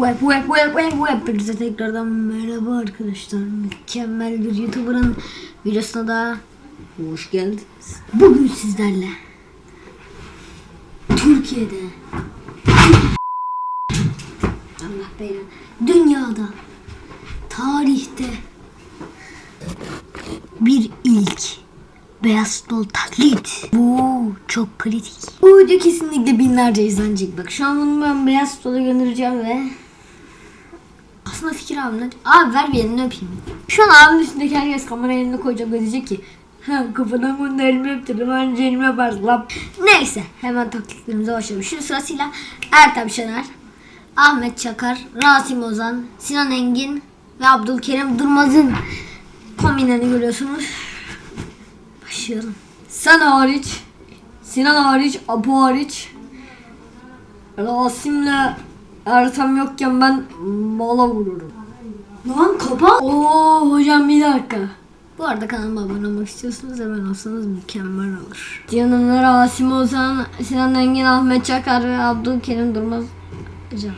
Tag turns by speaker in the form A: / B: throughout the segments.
A: Web web web web web Hepinize tekrardan merhaba arkadaşlar Mükemmel bir YouTuber'ın videosuna da hoş geldiniz Bugün sizlerle Türkiye'de Allah belanı Dünyada Tarihte Bir ilk Beyaz dol taklit. Bu çok kritik. Bu video kesinlikle binlerce izlenecek. Bak şu an bunu ben beyaz dola göndereceğim ve aslında fikir abimden. Abi ver bir elini öpeyim. Şu an abimin üstündeki herkes kamera elini koyacak ve diyecek ki Ha kafadan bunu elimi öptürdüm önce yaparsın lan. Neyse hemen taklitlerimize başlayalım. Şimdi sırasıyla Ertem Şener, Ahmet Çakar, Rasim Ozan, Sinan Engin ve Abdülkerim Durmaz'ın kombinlerini görüyorsunuz. Başlayalım. Sen hariç, Sinan hariç, Apo hariç, Rasim'le Ertem yokken ben mala vururum. Lan kapa. Oo hocam bir dakika. Bu arada kanalıma abone olmak istiyorsanız hemen olsanız mükemmel olur. Yanımda Rasim Ozan, Sinan Engin, Ahmet Çakar ve Abdülkerim Durmaz. Hocam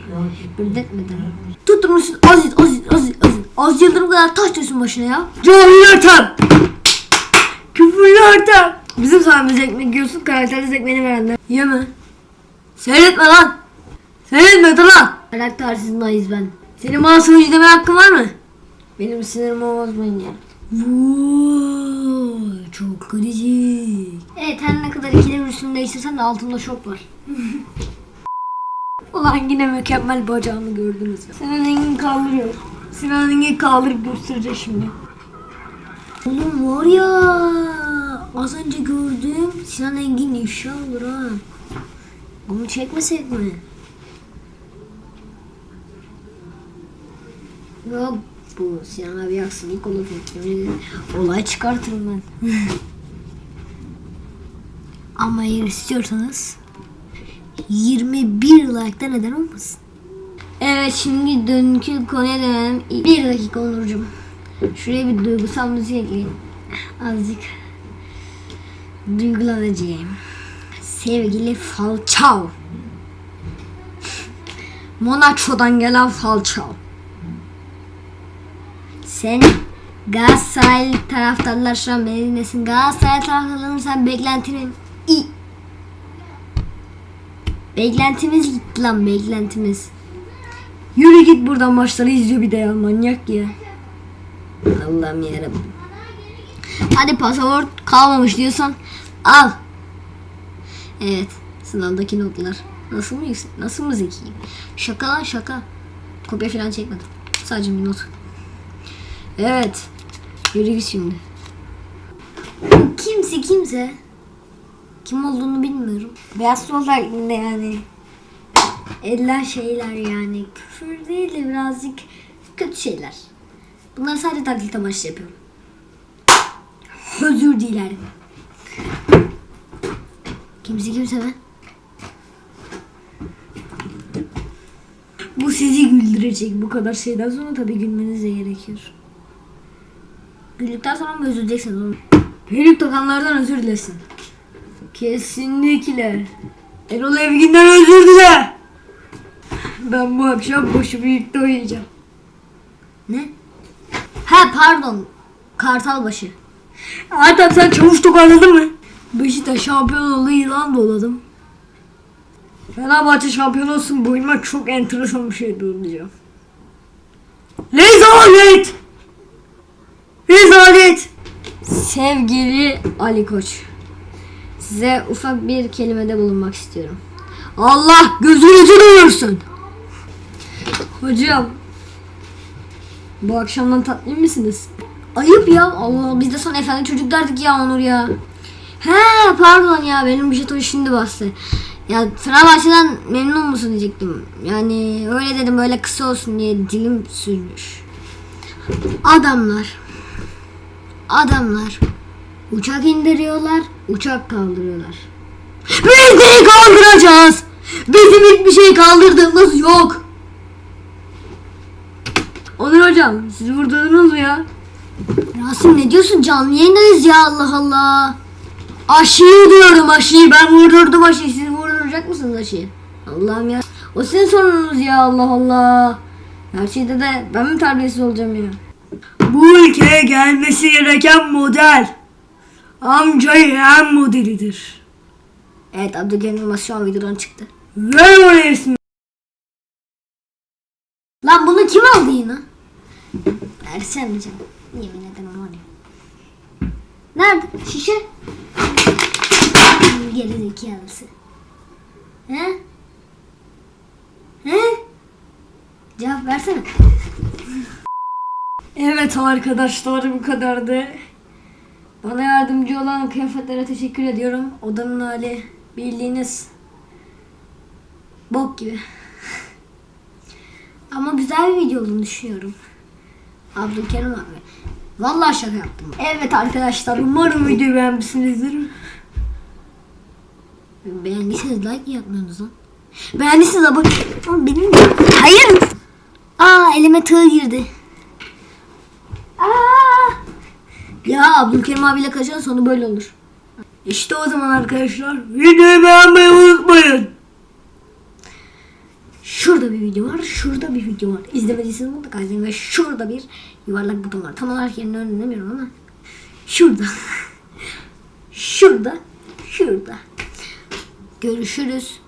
A: birdetmeden. Tutturmuşsun Aziz, Aziz, Aziz, Aziz. Az Yıldırım kadar taş düşsün başına ya. Cahil Ertem. Küfürlü Ertem. Bizim sayemizde ekmek yiyorsun karaktersiz ekmeğini verenler. Yeme. Seyretme lan. Seyretme dur lan. Karaktersiz nayiz ben. Senin bana sonucu deme hakkın var mı? Benim sinirimi bozmayın ya. Vay, çok kritik. Evet her ne kadar ikili bir üstünü değiştirsen de altında şok var. Ulan yine mükemmel bacağını gördünüz ya. Sinan Engin kaldırıyor. Sinan Engin kaldırıp gösterecek şimdi. Oğlum var ya az önce gördüm Sinan Engin ifşa olur ha. Bunu çekmesek mi? Ya bu Sinan abi yaksın ilk olur. Ederim. Olay çıkartırım ben. Ama eğer istiyorsanız 21 like'da neden olmasın? Evet şimdi dünkü konuya dönelim. Bir dakika Onurcuğum. Şuraya bir duygusal müzik ekleyin. Azıcık duygulanacağım. Sevgili Falçao. Monaco'dan gelen Falçao. Sen Galatasaray taraftarlar şu an beni dinlesin. Galatasaray taraftarlarının sen beklentinin İ. Beklentimiz gitti lan beklentimiz. Yürü git buradan maçları izliyor bir de ya manyak ya. Allah'ım yarabbim. Hadi pasaport kalmamış diyorsan al. Evet sınavdaki notlar. Nasıl mı yüksek? Nasıl mı zekiyim? Şaka lan şaka. Kopya falan çekmedim. Sadece bir not. Evet. Yürü git şimdi. Kimse kimse. Kim olduğunu bilmiyorum. Beyaz solda yani. Eller şeyler yani. Küfür değil de birazcık kötü şeyler. Bunları sadece taklit amaçlı yapıyorum. Özür dilerim. Kimse kimse mi? Bu sizi güldürecek. Bu kadar şeyden sonra tabii gülmeniz de gerekiyor. Güldükten sonra mı özür dileyeceksiniz oğlum? Peruk takanlardan özür dilesin. Kesinlikle. Erol Evgin'den özür dile. Ben bu akşam boşu birlikte uyuyacağım. Ne? Ha pardon. Kartalbaşı. Adam sen çavuş tokarladın mı? Beşiktaş şampiyon oldu yılan doladım. Fenerbahçe şampiyon olsun boyuma çok enteresan bir şey olacak. Rezalet! Rezalet! Sevgili Ali Koç. Size ufak bir kelimede bulunmak istiyorum. Allah gözünüzü doyursun. Hocam. Bu akşamdan tatmin misiniz? Ayıp ya. Allah biz de sana efendi çocuk derdik ya Onur ya. He pardon ya benim bir jeton şimdi bastı. Ya Fenerbahçe'den memnun musun diyecektim. Yani öyle dedim böyle kısa olsun diye dilim sürmüş. Adamlar. Adamlar. Uçak indiriyorlar, uçak kaldırıyorlar. Biz neyi kaldıracağız? Bizim hiçbir şey kaldırdığımız yok. Onur hocam siz vurdunuz mu ya? Rasim ne diyorsun canlı yayındayız ya Allah Allah. Aşıyı diyorum aşıyı ben vurdurdum aşıyı siz vurduracak mısınız aşıyı? Allah'ım ya. O sizin sorununuz ya Allah Allah. Her şeyde de ben mi terbiyesiz olacağım ya? Bu ülkeye gelmesi gereken model. Amca yeğen modelidir. Evet Abdülkerim Yılmaz şu an videodan çıktı. Ver o resmi. Lan bunu kim aldı yine? Versem canım. Yemin ederim var ya. Nerede? Şişe. Geri zekalısı. He? He? Cevap versene. Evet arkadaşlar bu kadardı. Bana yardımcı olan kıyafetlere teşekkür ediyorum. Odanın hali bildiğiniz bok gibi. Ama güzel bir video olduğunu düşünüyorum. Abdülkerim abi. Vallahi şaka yaptım. Evet arkadaşlar umarım videoyu beğenmişsinizdir. Beğendiyseniz like yapmıyorsunuz lan. Beğendiyseniz abone benim Hayır. Aa elime tığ girdi. Aa. Ya Abdülkerim abiyle kaçan sonu böyle olur. İşte o zaman arkadaşlar videoyu beğenmeyi unutmayın. Şurada bir video var, şurada bir video var. İzlemediyseniz mutlaka izleyin ve şurada bir yuvarlak buton var. Tam olarak yerini öğrenemiyorum ama şurada. şurada, şurada. Görüşürüz.